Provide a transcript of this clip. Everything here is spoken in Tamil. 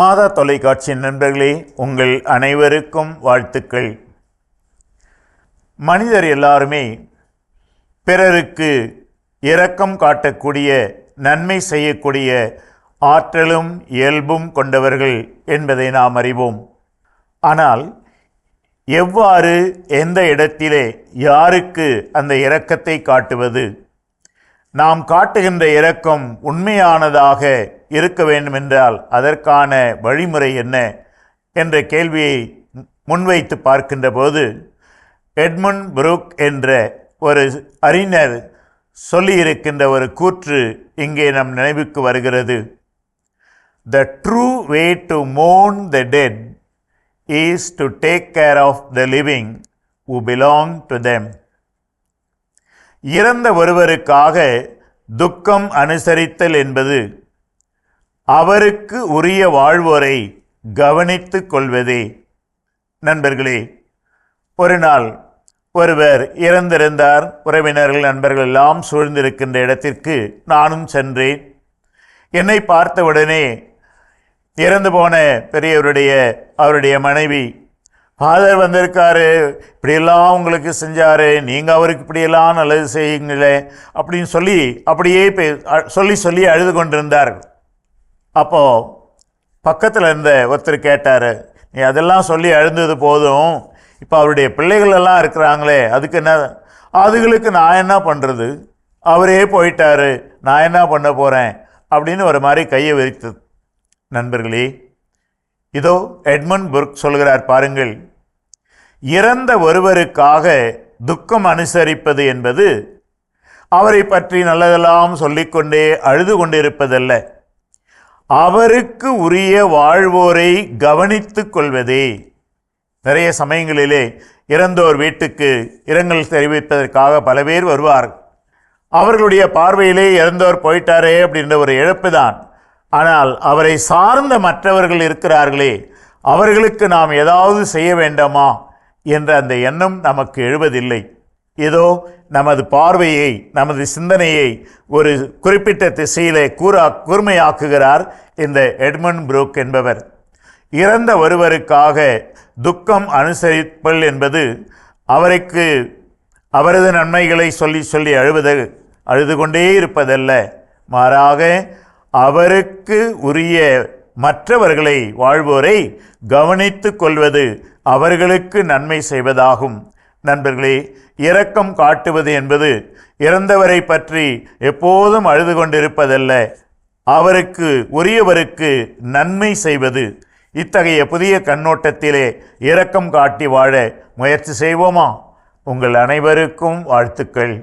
மாதா தொலைக்காட்சி நண்பர்களே உங்கள் அனைவருக்கும் வாழ்த்துக்கள். மனிதர் எல்லாருமே பிறருக்கு இரக்கம் காட்டக்கூடிய நன்மை செய்யக்கூடிய ஆற்றலும் இயல்பும் கொண்டவர்கள் என்பதை நாம் அறிவோம். ஆனால் எவ்வாறு எந்த இடத்திலே யாருக்கு அந்த இரக்கத்தை காட்டுவது? நாம் காட்டுகின்ற இரக்கம் உண்மையானதாக இருக்க வேண்டுமென்றால் அதற்கான வழிமுறை என்ன என்ற கேள்வியை முன்வைத்து பார்க்கின்ற போது எட்மண்ட் புரூக் என்ற ஒரு அறிஞர் சொல்லியிருக்கின்ற ஒரு கூற்று இங்கே நம் நினைவுக்கு வருகிறது. The true way to Mon the dead is to take care of the living who belong to them. இறந்த ஒருவருக்காக துக்கம் அனுசரித்தல் என்பது அவருக்கு உரிய வாழ்வோரை கவனித்துக் கொள்வதே. நண்பர்களே ஒரு நாள் ஒருவர் இறந்திருந்தார். உறவினர்கள் நண்பர்கள் எல்லாம் சூழ்ந்திருக்கின்ற இடத்திற்கு நானும் சென்றேன். என்னை பார்த்தவுடனே இறந்து போன பெரியவருடைய அவருடைய மனைவி ஃபாதர் வந்திருக்காரு. இப்படியெல்லாம் உங்களுக்கு செஞ்சாரு. நீங்கள் அவருக்கு இப்படியெல்லாம் நல்லது செய்யுங்களே. அப்படின்னு சொல்லி அப்படியே பே அ- சொல்லி சொல்லி அழுது கொண்டிருந்தார்கள். அப்போது பக்கத்தில் இருந்த ஒருத்தர் கேட்டார் நீ அதெல்லாம் சொல்லி அழுந்தது போதும். இப்போ அவருடைய பிள்ளைகளெல்லாம் இருக்கிறாங்களே. அதுக்கு என்ன அதுகளுக்கு நான் என்ன பண்ணுறது அவரே போயிட்டாரு. நான் என்ன பண்ண போகிறேன் அப்படின்னு ஒரு மாதிரி கையை விரித்தது நண்பர்களே இதோ எட்மண்ட் புர்க் சொல்கிறார் பாருங்கள். இறந்த ஒருவருக்காக துக்கம் அனுசரிப்பது என்பது அவரை பற்றி நல்லதெல்லாம் சொல்லிக்கொண்டே அழுது கொண்டிருப்பதல்ல. அவருக்கு உரிய வாழ்வோரை கவனித்து கொள்வதே. நிறைய சமயங்களிலே இறந்தோர் வீட்டுக்கு இரங்கல் தெரிவிப்பதற்காக பல பேர் வருவார். அவர்களுடைய பார்வையிலே இறந்தோர் போயிட்டாரே அப்படின்ற ஒரு இழப்பு தான் ஆனால் அவரை சார்ந்த மற்றவர்கள் இருக்கிறார்களே அவர்களுக்கு நாம் ஏதாவது செய்ய வேண்டாமா? என்ற அந்த எண்ணம் நமக்கு எழுவதில்லை. ஏதோ நமது பார்வையை நமது சிந்தனையை ஒரு குறிப்பிட்ட திசையிலே கூறா கூர்மையாக்குகிறார் இந்த எட்மண்ட் புரூக் என்பவர். இறந்த ஒருவருக்காக துக்கம் அனுசரிப்பல் என்பது அவருக்கு அவரது நன்மைகளை சொல்லி சொல்லி அழுவது அழுது கொண்டே இருப்பதல்ல. மாறாக அவருக்கு உரிய மற்றவர்களை வாழ்வோரை கவனித்து கொள்வது அவர்களுக்கு நன்மை செய்வதாகும். நண்பர்களே இரக்கம் காட்டுவது என்பது இறந்தவரை பற்றி எப்போதும் அழுது கொண்டிருப்பதல்ல. அவருக்கு உரியவருக்கு நன்மை செய்வது. இத்தகைய புதிய கண்ணோட்டத்திலே இரக்கம் காட்டி வாழ முயற்சி செய்வோமா? உங்கள் அனைவருக்கும் வாழ்த்துக்கள்.